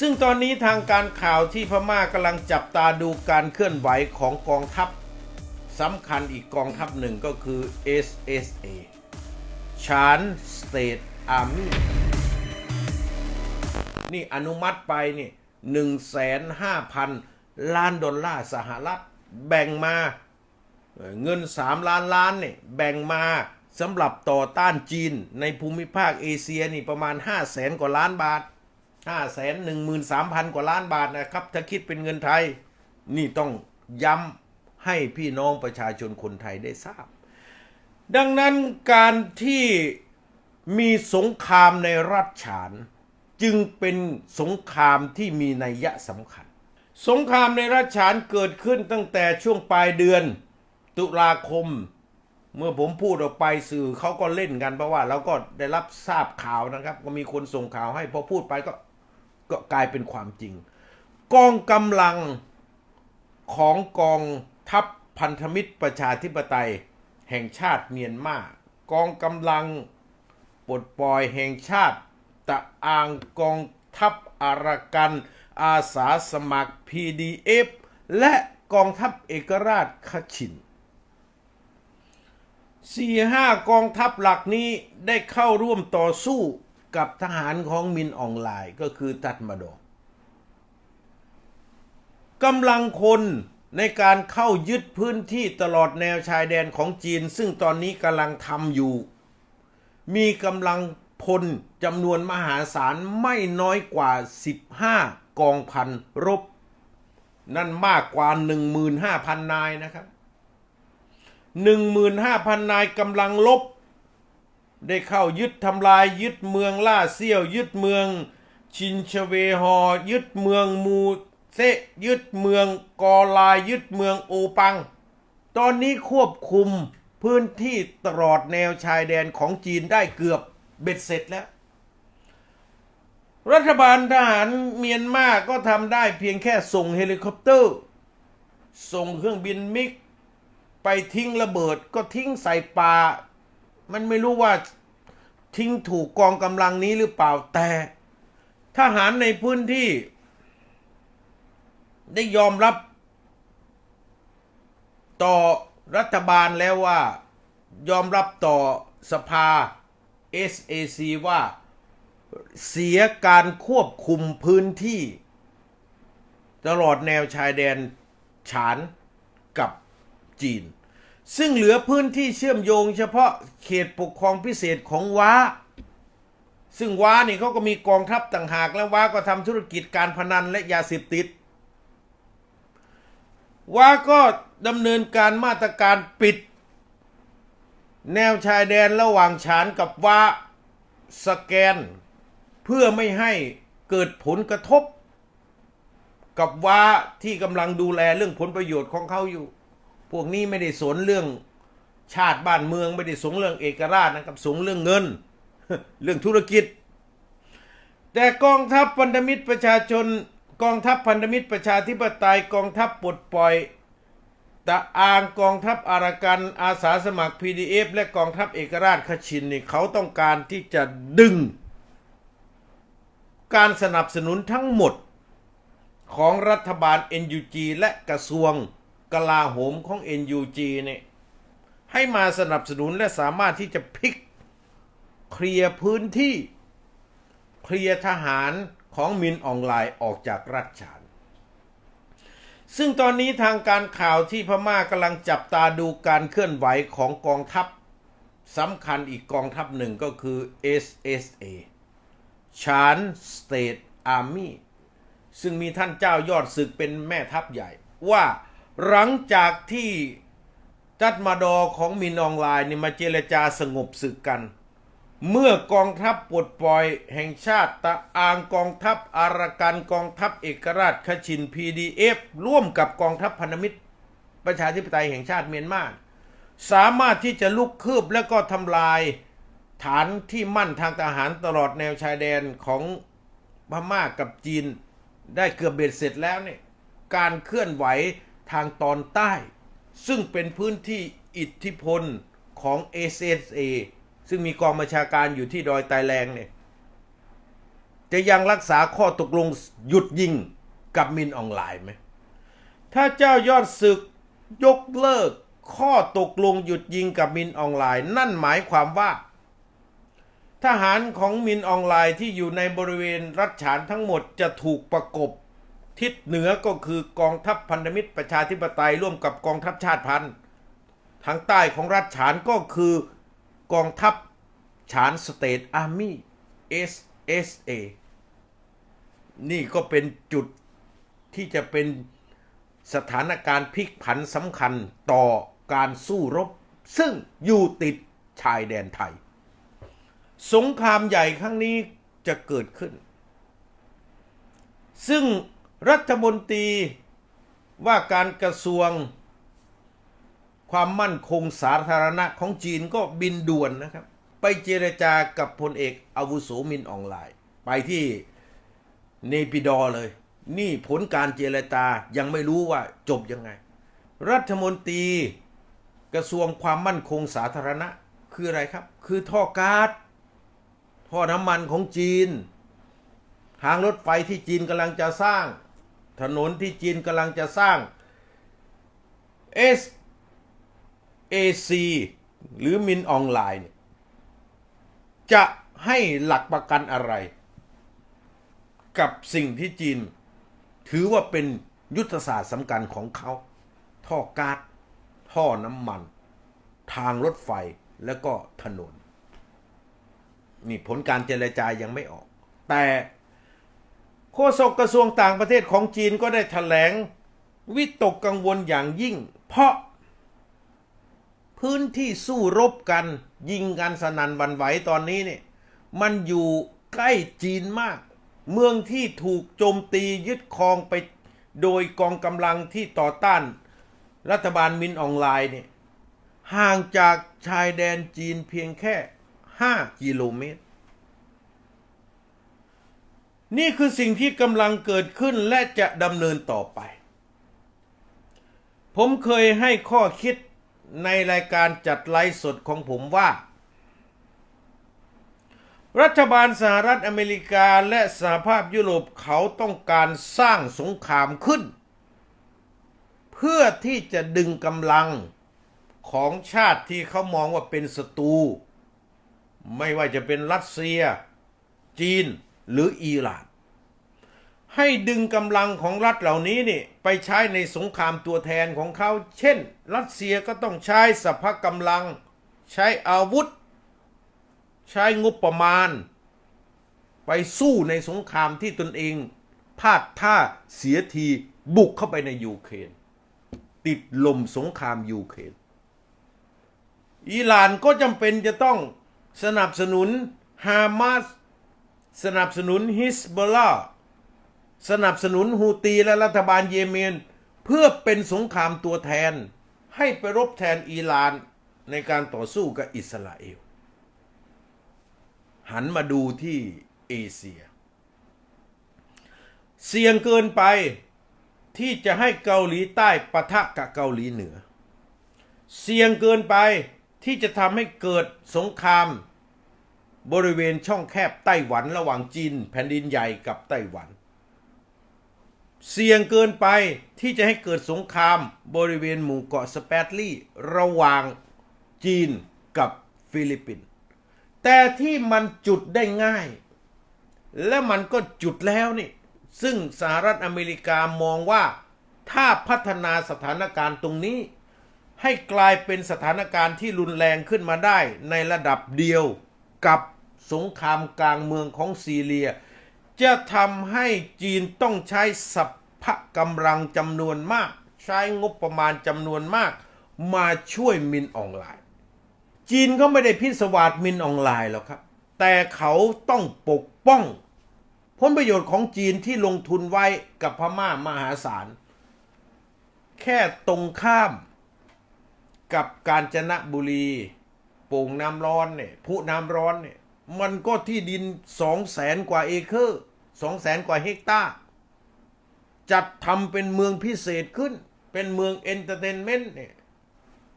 ซึ่งตอนนี้ทางการข่าวที่พม่ากำลังจับตาดูการเคลื่อนไหวของกองทัพสำคัญอีกกองทัพหนึ่งก็คือ SSA ชานสเตทอาร์มี่นี่อนุมัติไปนี่หนึ่งแสนห้าพันล้านดอลลาร์สหรัฐ แบ่งมาเงิน3ล้านล้านเนี่ยแบ่งมาสำหรับต่อต้านจีนในภูมิภาคเอเชียนี่ประมาณ5 0 0แสนกว่าล้านบาท 5 1 3 0 0 0กว่าล้านบาทนะครับ ถ้าคิดเป็นเงินไทย นี่ต้องย้ำให้พี่น้องประชาชนคนไทยได้ทราบ ดังนั้นการที่มีสงครามในรัฐฉานจึงเป็นสงครามที่มีนัยยะสำคัญ สงครามในรัฐฉานเกิดขึ้นตั้งแต่ช่วงปลายเดือนตุลาคม เมื่อผมพูดออกไปสื่อเขาก็เล่นกันเพราะว่าเราก็ได้รับทราบข่าวนะครับ ก็มีคนส่งข่าวให้พอพูดไปก็ ก็กลายเป็นความจริง กองกำลังของกองทัพพันธมิตรประชาธิปไตยแห่งชาติเมียนมากองกำลังปลดปล่อยแห่งชาติตะอางกองทัพอารากัน อาสาสมัคร PDF และกองทัพเอกราชคชินสี่ห้ากองทัพหลักนี้ได้เข้าร่วมต่อสู้ กับทหารของมินออนไลน์ก็คือตัดมาดกกำลังคนในการเข้ายึดพื้นที่ตลอดแนวชายแดนของจีน ซึ่งตอนนี้กำลังทำอยู่ มีกำลังพลจำนวนมหาศาลไม่น้อยกว่า 15 กองพันรบ นั่นมากกว่า 15,000 นายนะครับ 15,000 นายกำลังลบ ได้เข้ายึดทำลายยึดเมืองล่าเซี่ยว ยึดเมืองชินชเวฮอยึดเมืองมูเซยึดเมืองกอลายยึดเมืองโอปัง ตอนนี้ควบคุมพื้นที่ตลอดแนวชายแดนของจีนได้เกือบเบ็ดเสร็จแล้ว รัฐบาลทหารเมียนมาก็ทำได้เพียงแค่ส่งเฮลิคอปเตอร์ ส่งเครื่องบินมิก ไปทิ้งระเบิดก็ทิ้งใส่ป่า มันไม่รู้ว่าทิ้งถูกกองกำลังนี้หรือเปล่าแต่ทหารในพื้นที่ ได้ยอมรับ ต่อรัฐบาลแล้วว่า ยอมรับต่อสภา SAC ว่าเสียการควบคุมพื้นที่ ตลอดแนวชายแดนฉานกับจีน ซึ่งเหลือพื้นที่เชื่อมโยง เฉพาะเขตปกครองพิเศษของว้า ซึ่งว้านี่เขาก็มีกองทัพต่างหากและว้าก็ทำธุรกิจการพนันและยาเสพติดว้าก็ดำเนินการมาตรการปิด แนวชายแดนระหว่างฉานกับว้าสแกน เพื่อไม่ให้เกิดผลกระทบ กับว้าที่กำลังดูแลเรื่องผลประโยชน์ของเขาอยู่ พวกนี้ไม่ได้สนเรื่องชาติบ้านเมืองไม่ได้สนเรื่องเอกราชนะครับสนเรื่องเงิน เรื่องธุรกิจ แต่กองทัพพันธมิตรประชาชน กองทัพพันธมิตรประชาธิปไตยกองทัพปลดปล่อยตะอางกองทัพอารากันอาสาสมัคร PDF และกองทัพเอกราชคชินนี่เขาต้องการที่จะดึง การสนับสนุนทั้งหมดของรัฐบาล NUG และกระทรวง กลาโหมของ NUG เนี่ยให้มาสนับสนุนและสามารถที่จะพลิก เคลียร์พื้นที่ เคลียร์ทหารของมินออนไลน์ออกจากรัฐฉาน ซึ่งตอนนี้ทางการข่าวที่พม่ากำลังจับตาดูการเคลื่อนไหวของกองทัพสำคัญอีกกองทัพหนึ่งก็คือ SSA ชานสเตทอาร์มี่ซึ่งมีท่านเจ้ายอดศึกเป็นแม่ทัพใหญ่ว่า หลังจากที่จัดมาดอของมินออนไลน์นี่มาเจรจาสงบศึกกัน เมื่อกองทัพปลดปล่อยแห่งชาติตะอางกองทัพอารากันกองทัพเอกราชคชิน PDF ร่วมกับกองทัพพันธมิตร ประชาธิปไตยแห่งชาติเมียนมาสามารถที่จะลุกคืบและก็ทำลายฐานที่มั่นทางทหารตลอดแนวชายแดนของพม่ากับจีน ได้เกือบเบ็ดเสร็จแล้วเนี่ยการเคลื่อนไหว ทางตอนใต้ ซึ่งเป็นพื้นที่อิทธิพลของ SSA ซึ่งมีกองบัญชาการอยู่ที่ดอยไตแรงเนี่ย จะยังรักษาข้อตกลงหยุดยิงกับมินออนไลน์ไหม ถ้าเจ้ายอดศึกยกเลิกข้อตกลงหยุดยิงกับมินออนไลน์ นั่นหมายความว่า ทหารของมินออนไลน์ที่อยู่ในบริเวณรัฐฉานทั้งหมดจะถูกประกบ ทิศเหนือก็คือกองทัพพันธมิตรประชาธิปไตยร่วมกับกองทัพชาติพันธุ์ ทางใต้ของรัฐฉานก็คือกองทัพฉานสเตทอาร์มี่ SSA นี่ก็เป็นจุดที่จะเป็นสถานการณ์พลิกผันสำคัญต่อการสู้รบ ซึ่งอยู่ติดชายแดนไทย สงครามใหญ่ครั้งนี้จะเกิดขึ้น ซึ่ง รัฐมนตรีว่าการกระทรวงความมั่นคงสาธารณะของจีนก็บินด่วนนะครับ ไปเจรจากับพลเอกอาวุโสมินออนไลน์ ไปที่เนปิดอเลย นี่ผลการเจรจายังไม่รู้ว่าจบยังไง รัฐมนตรีกระทรวงความมั่นคงสาธารณะคืออะไรครับ คือท่อก๊าซท่อน้ำมันของจีนทางรถไฟที่จีนกำลังจะสร้าง ถนนที่จีนกำลังจะสร้าง S AC หรือมินออนไลน์เนี่ยจะให้หลักประกันอะไร กับสิ่งที่จีน ถือว่าเป็นยุทธศาสตร์สำคัญของเขา ท่อก๊าซท่อน้ำมัน ทางรถไฟแล้วก็ถนน นี่ผลการเจรจายังไม่ออก แต่ โฆษกกระทรวงต่างประเทศของจีนก็ได้แถลง วิตกกังวลอย่างยิ่ง เพราะ พื้นที่สู้รบกัน ยิงกันสนันวันไหวตอนนี้เนี่ยมันอยู่ใกล้จีนมาก เมืองที่ถูกโจมตียึดครองไปโดยกองกำลังที่ต่อต้าน รัฐบาลมินออนไลน์เนี่ยห่างจากชายแดนจีนเพียงแค่ 5 กิโลเมตร นี่คือสิ่งที่กำลังเกิดขึ้นและจะดำเนินต่อไป ผมเคยให้ข้อคิดในรายการจัดไลฟ์สดของผมว่า รัฐบาลสหรัฐอเมริกาและสหภาพยุโรปเขาต้องการสร้างสงครามขึ้น เพื่อที่จะดึงกำลังของชาติที่เขามองว่าเป็นศัตรู ไม่ว่าจะเป็นรัสเซีย จีน หรืออิหร่าน ให้ดึงกำลังของรัฐเหล่านี้นี่ไปใช้ในสงครามตัวแทนของเขา เช่น รัสเซียก็ต้องใช้สภากำลัง ใช้อาวุธ ใช้งบประมาณ ไปสู้ในสงครามที่ตนเองพลาดท่าเสียทีบุกเข้าไปในยูเครนติดลมสงครามยูเครนอิหร่านก็จำเป็นจะต้องสนับสนุนฮามาส สนับสนุนฮิสบอลลาสนับสนุนฮูตีและรัฐบาลเยเมน เพื่อเป็นสงครามตัวแทน ให้ไปรบแทนอิหร่านในการต่อสู้กับอิสราเอล หันมาดูที่เอเชีย เสี่ยงเกินไปที่จะให้เกาหลีใต้ปะทะกับเกาหลีเหนือ เสี่ยงเกินไปที่จะทำให้เกิดสงคราม บริเวณช่องแคบไต้หวันระหว่างจีน แผ่นดินใหญ่กับไต้หวัน เสี่ยงเกินไปที่จะให้เกิดสงครามบริเวณหมู่เกาะสเปตลี่ระหว่างจีนกับฟิลิปปินส์แต่ที่มันจุดได้ง่าย และมันก็จุดแล้วนี่ ซึ่งสหรัฐอเมริกามองว่าถ้าพัฒนาสถานการณ์ตรงนี้ ให้กลายเป็นสถานการณ์ที่รุนแรงขึ้นมาได้ในระดับเดียวกับ สงครามกลางเมืองของซีเรีย จะทำให้จีนต้องใช้สัพพะกำลังจำนวนมาก ใช้งบประมาณจำนวนมาก มาช่วยมินออนไลน์ จีนก็ไม่ได้พิศวาสมินออนไลน์หรอกครับ แต่เขาต้องปกป้อง ผลประโยชน์ของจีนที่ลงทุนไว้กับพม่ามหาศาล แค่ตรงข้ามกับกาญจนบุรีโป่งน้ำร้อนเนี่ยผู้น้ำร้อนเนี่ย มันก็ที่ดินสองแสนกว่าเอเคอร์สองแสนกว่าเฮกตาร์จัดทำเป็นเมืองพิเศษขึ้น เป็นเมืองเอนเตอร์เทนเมนต์เนี่ย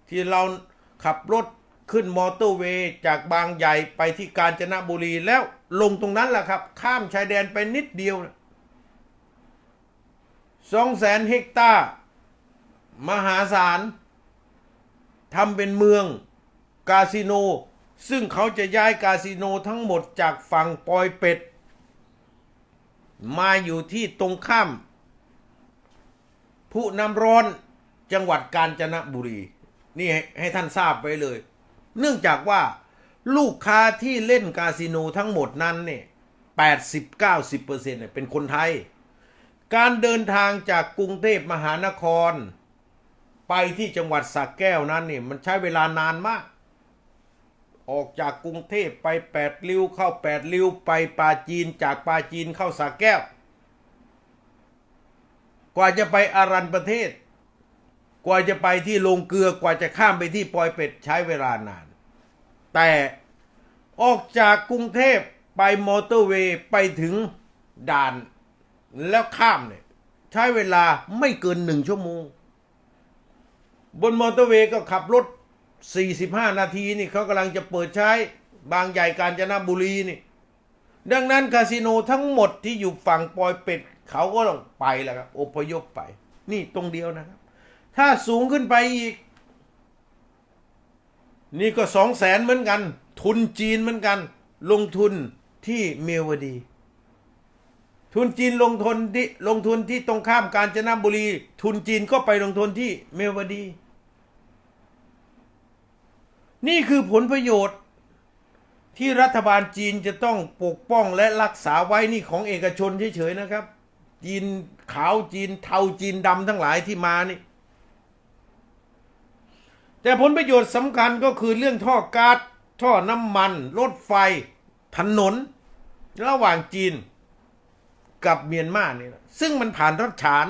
ที่เราขับรถขึ้นมอเตอร์เวย์จากบางใหญ่ไปที่กาญจนบุรีแล้วลงตรงนั้นแหละครับ ข้ามชายแดนไปนิดเดียวสองแสนเฮกตาร์มหาศาลทำเป็นเมือง คาสิโน ซึ่งเขาจะย้ายคาสิโนทั้งหมดจากฝั่งปอยเป็ด มาอยู่ที่ตรงข้ามผู้นำร้อนจังหวัดกาญจนบุรี นี่ให้ท่านทราบไว้เลย เนื่องจากว่าลูกค้าที่เล่นคาสิโนทั้งหมดนั้นเนี่ยแปดสิบเก้าสิบเปอร์เซ็นต์เป็นคนไทย การเดินทางจากกรุงเทพมหานคร ไปที่จังหวัดสระแก้วนั้นเนี่ยมันใช้เวลานานมาก ออกจากกรุงเทพไปแปดริ้วเข้าแปดริ้วไปปาจีนจากปาจีนเข้าสระแก้ว กว่าจะไปอารันประเทศ กว่าจะไปที่ลงเกลือกว่าจะข้ามไปที่ปอยเป็ดใช้เวลานาน แต่ออกจากกรุงเทพไปมอเตอร์เวย์ไปถึงด่านแล้วข้ามเนี่ยใช้เวลาไม่เกินหนึ่งชั่วโมง บนมอเตอร์เวย์ก็ขับรถ 45 นาทีนี่เขากำลังจะเปิดใช้บางใหญ่กาญจนบุรีนี่ ดังนั้นคาสิโนทั้งหมดที่อยู่ฝั่งปอยเป็ดเขาก็ต้องไปแล้วครับอพยพไป นี่ตรงเดียวนะครับ ถ้าสูงขึ้นไปอีก นี่ก็สองแสนเหมือนกัน ทุนจีนเหมือนกัน ลงทุนที่เมียวดี ทุนจีนลงทุนที่ลงทุนที่ตรงข้ามกาญจนบุรี ทุนจีนก็ไปลงทุนที่เมียวดี นี่คือผลประโยชน์ ที่รัฐบาลจีนจะต้องปกป้องและรักษาไว้นี่ของเอกชนเฉยๆนะครับ จีนขาวจีนเทาจีนดำทั้งหลายที่มานี่แต่ผลประโยชน์สำคัญก็คือเรื่องท่อก๊าซท่อน้ำมันรถไฟถนน ระหว่างจีนกับเมียนมาเนี่ยซึ่งมันผ่านรัฐฉาน